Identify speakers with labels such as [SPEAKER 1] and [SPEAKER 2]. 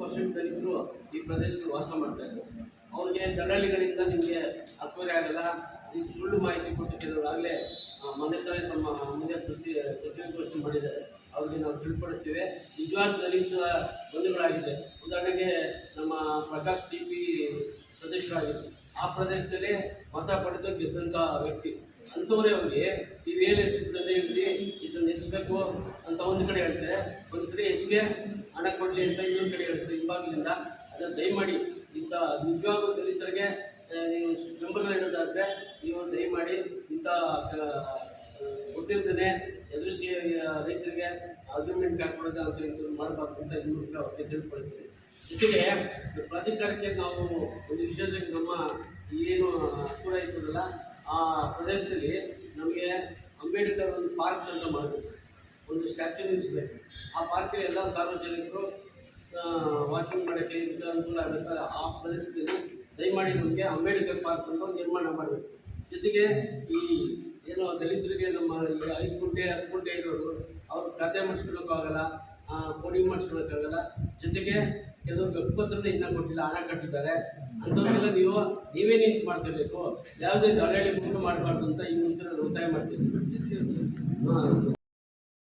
[SPEAKER 1] Percent ದಲಿತರು ಈ ಪ್ರದೇಶದಲ್ಲಿ ವಾಸ ಮಾಡ್ತಾ ಇದ್ದಾರೆ. ಅವ್ರಿಗೆ ದಲ್ಲಾಳಿಗಳಿಂದ ನಿಮಗೆ ಅಕ್ವರಿ ಆಗಲ್ಲ ಈ ಸುಳ್ಳು ಮಾಹಿತಿ ಕೊಟ್ಟು ಕೆಲವರು ಆಗಲೇ ಮನೆ ತಾಯಿ ನಮ್ಮ ಮುಂದೆ ಪ್ರತಿ ಪತ್ರಿಕಾಗೋಷ್ಠಿ ಮಾಡಿದ್ದಾರೆ. ಅವ್ರಿಗೆ ನಾವು ತಿಳ್ಕೊಡ್ತೀವಿ ನಿಜವಾದ ದಲಿತ ಬಂಧುಗಳಾಗಿದೆ ಉದಾಹರಣೆಗೆ ನಮ್ಮ ಪ್ರಕಾಶ್ ಟಿ ಪಿ ಸದಸ್ಯರಾಗಿದ್ದರು. ಆ ಪ್ರದೇಶದಲ್ಲಿ ಮತ ಪಡೆದು ಗೆದ್ದಂಥ ವ್ಯಕ್ತಿ. ಅಂಥವರೇ ಅವರಿಗೆ. ಈ ರಿಯಲ್ ಎಸ್ಟೇಟ್ ಪ್ರದೇಶದಲ್ಲಿ ಇದನ್ನು ಹೆಚ್ಚಬೇಕು ಅಂತ ಒಂದು ಕಡೆ ಹೇಳ್ತಾರೆ. ಒಂದು ಕಡೆ ಹೆಚ್ಚಿಗೆ ಹಣ ಕೊಡಲಿ ಅಂತ ಇನ್ನೊಂದು ಕಡೆ ಹೇಳ್ತಾರೆ ಹಿಂಭಾಗದಿಂದ ಅದನ್ನು ದಯಮಾಡಿ, ಇಂಥ ನಿಜವಾಗ ದಲಿತರಿಗೆ ಬೆಂಬಲ ಇಡೋದಾದರೆ ನೀವು ದಯಮಾಡಿ ಇಂಥ ಗೊತ್ತಿರ್ತದೆ ಎದುರಿಸಿ ರೈತರಿಗೆ ಅಗ್ರಿಮೆಂಟ್ ಹಾಕೊಡೋದು ಅಂತ ಮಾಡಬಾರ್ದು ಅಂತ ಇನ್ನೂ ಕೂಡ ಅವ್ರಿಗೆ ತಿಳ್ಕೊಳ್ತೀನಿ ಜೊತೆಗೆ ಪ್ರಾಧಿಕಾರಕ್ಕೆ ನಾವು ಒಂದು ವಿಶೇಷ ನಮ್ಮ ಏನು ಕೂಡ ಇರ್ತದಲ್ಲ, ಆ ಪ್ರದೇಶದಲ್ಲಿ ನಮಗೆ ಅಂಬೇಡ್ಕರ್ ಒಂದು ಪಾರ್ಕ್ ಅಂತ ಮಾಡಬೇಕು ಒಂದು ಸ್ಟ್ಯಾಚು ನಿಲ್ಲಿಸಬೇಕು. ಆ ಪಾರ್ಕಲ್ಲಿ ಎಲ್ಲ ಸಾರ್ವಜನಿಕರು ವಾಕಿಂಗ್ ಮಾಡೋಕ್ಕೆ ಇಂಥ ಅನುಕೂಲ ಆಗುತ್ತೆ. ಆ ಪ್ರದೇಶದಲ್ಲಿ ದಯಮಾಡಿ ನಮಗೆ ಅಂಬೇಡ್ಕರ್ ಪಾರ್ಕ್ ಅಂತ ನಿರ್ಮಾಣ ಮಾಡಬೇಕು. ಜೊತೆಗೆ ಈ ಏನು ದಲಿತರಿಗೆ ನಮ್ಮ ಐದು ಗುಂಟೆ ಹತ್ತು ಗುಂಟೆ ಇರೋರು, ಅವ್ರು ಖಾತೆ ಮಾಡಿಸ್ಕೊಳ್ಳೋಕ್ಕಾಗಲ್ಲ ಕೋಡಿ ಮಾಡಿಸ್ಕೊಳ್ಳೋಕ್ಕಾಗಲ್ಲ ಜೊತೆಗೆ ಕೆಲವರು ಗರ್ಭಪತ್ರನೇ ಇನ್ನೂ ಕೊಟ್ಟಿಲ್ಲ, ಹಣ ಕಟ್ಟಿದ್ದಾರೆ. ಅಂಥವ್ರಿಗೆಲ್ಲ ನೀವು, ನೀವೇ ನಿಂತು ಮಾಡ್ತಿರ್ಬೇಕು ಯಾವುದೇ ದಳ್ಳಾಳಿ ಮುಂದೆ ಮಾಡಬಾರ್ದು ಅಂತ ಈ ಮುಂಚೆ ನಾನು ಒತ್ತಾಯ ಮಾಡ್ತೀನಿ.